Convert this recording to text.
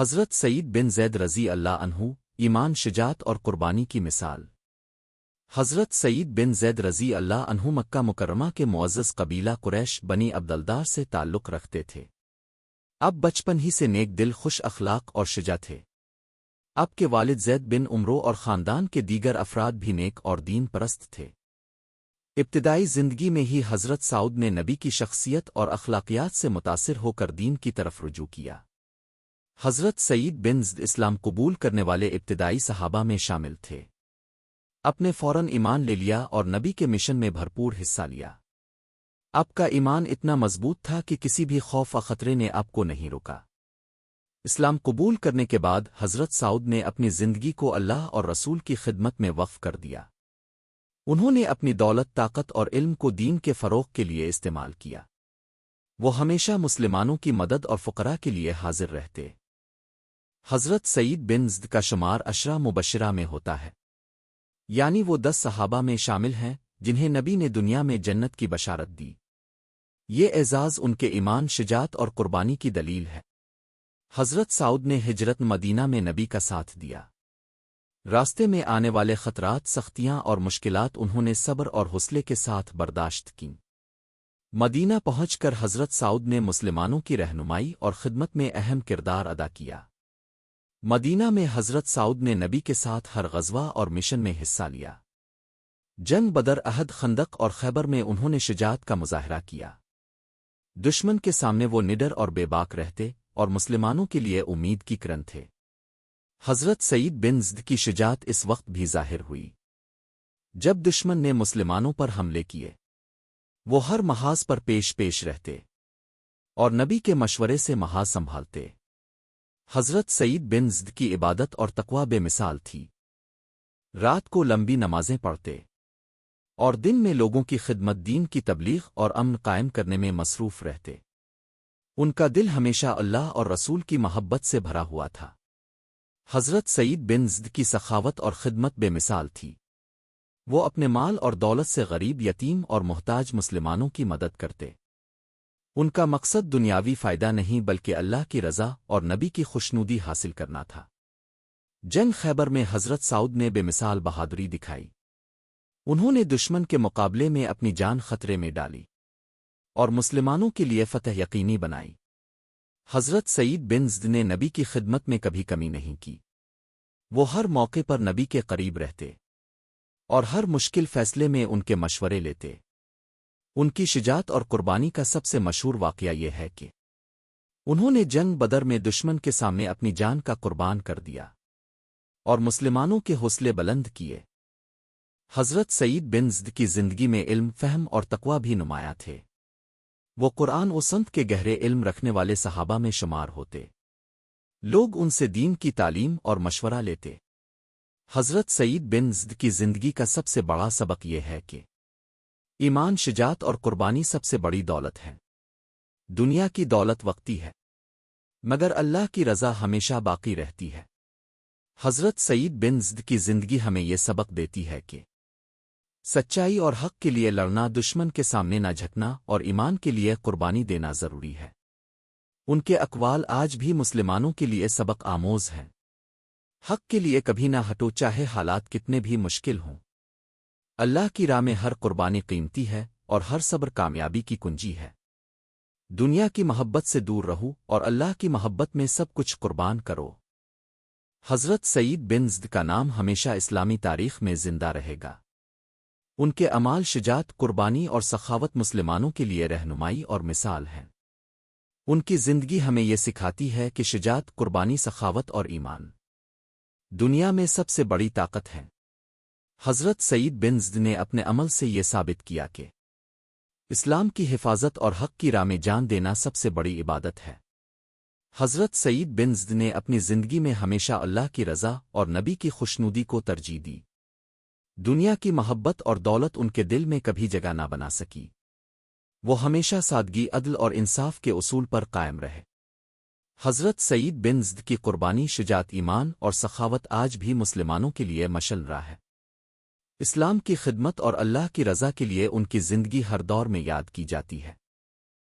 حضرت سعید بن زید رضی اللہ عنہ، ایمان شجاعت اور قربانی کی مثال۔ حضرت سعید بن زید رضی اللہ عنہ مکہ مکرمہ کے معزز قبیلہ قریش بنی عبدالدار سے تعلق رکھتے تھے۔ اب بچپن ہی سے نیک دل، خوش اخلاق اور شجا تھے۔ اب کے والد زید بن عمرو اور خاندان کے دیگر افراد بھی نیک اور دین پرست تھے۔ ابتدائی زندگی میں ہی حضرت سعود نے نبی کی شخصیت اور اخلاقیات سے متاثر ہو کر دین کی طرف رجوع کیا۔ حضرت سعید بن زد اسلام قبول کرنے والے ابتدائی صحابہ میں شامل تھے۔ اپنے فوراً ایمان لے لیا اور نبی کے مشن میں بھرپور حصہ لیا۔ اب کا ایمان اتنا مضبوط تھا کہ کسی بھی خوف و خطرے نے آپ کو نہیں روکا۔ اسلام قبول کرنے کے بعد حضرت سعود نے اپنی زندگی کو اللہ اور رسول کی خدمت میں وقف کر دیا۔ انہوں نے اپنی دولت، طاقت اور علم کو دین کے فروغ کے لیے استعمال کیا۔ وہ ہمیشہ مسلمانوں کی مدد اور فقرا کے لیے حاضر رہتے۔ حضرت سعید بن زد کا شمار اشرا مبشرہ میں ہوتا ہے۔ یعنی وہ دس صحابہ میں شامل ہیں جنہیں نبی نے دنیا میں جنت کی بشارت دی۔ یہ اعزاز ان کے ایمان، شجاعت اور قربانی کی دلیل ہے۔ حضرت سعود نے ہجرت مدینہ میں نبی کا ساتھ دیا۔ راستے میں آنے والے خطرات، سختیاں اور مشکلات انہوں نے صبر اور حوصلے کے ساتھ برداشت کیں۔ مدینہ پہنچ کر حضرت سعود نے مسلمانوں کی رہنمائی اور خدمت میں اہم کردار ادا کیا۔ مدینہ میں حضرت سعود نے نبی کے ساتھ ہر غزوہ اور مشن میں حصہ لیا۔ جنگ بدر عہد خندق اور خیبر میں انہوں نے شجاعت کا مظاہرہ کیا۔ دشمن کے سامنے وہ نڈر اور بے باک رہتے اور مسلمانوں کے لیے امید کی کرن تھے۔ حضرت سعید بن زد کی شجاعت اس وقت بھی ظاہر ہوئی۔ جب دشمن نے مسلمانوں پر حملے کیے، وہ ہر محاذ پر پیش پیش رہتے اور نبی کے مشورے سے محاذ سنبھالتے۔ حضرت سعید بن زد کی عبادت اور تقوا بے مثال تھی۔ رات کو لمبی نمازیں پڑھتے۔ اور دن میں لوگوں کی خدمت دین کی تبلیغ اور امن قائم کرنے میں مصروف رہتے۔ ان کا دل ہمیشہ اللہ اور رسول کی محبت سے بھرا ہوا تھا۔ حضرت سعید بن زد کی سخاوت اور خدمت بے مثال تھی۔ وہ اپنے مال اور دولت سے غریب، یتیم اور محتاج مسلمانوں کی مدد کرتے۔ ان کا مقصد دنیاوی فائدہ نہیں بلکہ اللہ کی رضا اور نبی کی خوشنودی حاصل کرنا تھا۔ جنگ خیبر میں حضرت سعود نے بے مثال بہادری دکھائی۔ انہوں نے دشمن کے مقابلے میں اپنی جان خطرے میں ڈالی اور مسلمانوں کے لیے فتح یقینی بنائی۔ حضرت سعید بن زد نے نبی کی خدمت میں کبھی کمی نہیں کی۔ وہ ہر موقع پر نبی کے قریب رہتے اور ہر مشکل فیصلے میں ان کے مشورے لیتے۔ ان کی شجاعت اور قربانی کا سب سے مشہور واقعہ یہ ہے کہ انہوں نے جنگ بدر میں دشمن کے سامنے اپنی جان کا قربان کر دیا اور مسلمانوں کے حوصلے بلند کیے۔ حضرت سعید بن زد کی زندگی میں علم، فہم اور تقوا بھی نمایاں تھے۔ وہ قرآن و سنت کے گہرے علم رکھنے والے صحابہ میں شمار ہوتے۔ لوگ ان سے دین کی تعلیم اور مشورہ لیتے۔ حضرت سعید بن زد کی زندگی کا سب سے بڑا سبق یہ ہے کہ ایمان شجاعت اور قربانی سب سے بڑی دولت ہے۔ دنیا کی دولت وقتی ہے، مگر اللہ کی رضا ہمیشہ باقی رہتی ہے۔ حضرت سعید بن زد کی زندگی ہمیں یہ سبق دیتی ہے کہ سچائی اور حق کے لیے لڑنا، دشمن کے سامنے نہ جھکنا اور ایمان کے لیے قربانی دینا ضروری ہے۔ ان کے اقوال آج بھی مسلمانوں کے لیے سبق آموز ہیں۔ حق کے لیے کبھی نہ ہٹو، چاہے حالات کتنے بھی مشکل ہوں۔ اللہ کی راہ میں ہر قربانی قیمتی ہے اور ہر صبر کامیابی کی کنجی ہے۔ دنیا کی محبت سے دور رہو اور اللہ کی محبت میں سب کچھ قربان کرو۔ حضرت سعید بن زد کا نام ہمیشہ اسلامی تاریخ میں زندہ رہے گا۔ ان کے امال شجاعت، قربانی اور سخاوت مسلمانوں کے لیے رہنمائی اور مثال ہیں۔ ان کی زندگی ہمیں یہ سکھاتی ہے کہ شجاعت، قربانی، سخاوت اور ایمان دنیا میں سب سے بڑی طاقت ہے حضرت سعید بن زد نے اپنے عمل سے یہ ثابت کیا کہ اسلام کی حفاظت اور حق کی راہ میں جان دینا سب سے بڑی عبادت ہے۔ حضرت سعید بن زد نے اپنی زندگی میں ہمیشہ اللہ کی رضا اور نبی کی خوشنودی کو ترجیح دی۔ دنیا کی محبت اور دولت ان کے دل میں کبھی جگہ نہ بنا سکی۔ وہ ہمیشہ سادگی، عدل اور انصاف کے اصول پر قائم رہے۔ حضرت سعید بن زد کی قربانی، شجاعت، ایمان اور سخاوت آج بھی مسلمانوں کے لیے مشل رہا ہے۔ اسلام کی خدمت اور اللہ کی رضا کے لیے ان کی زندگی ہر دور میں یاد کی جاتی ہے۔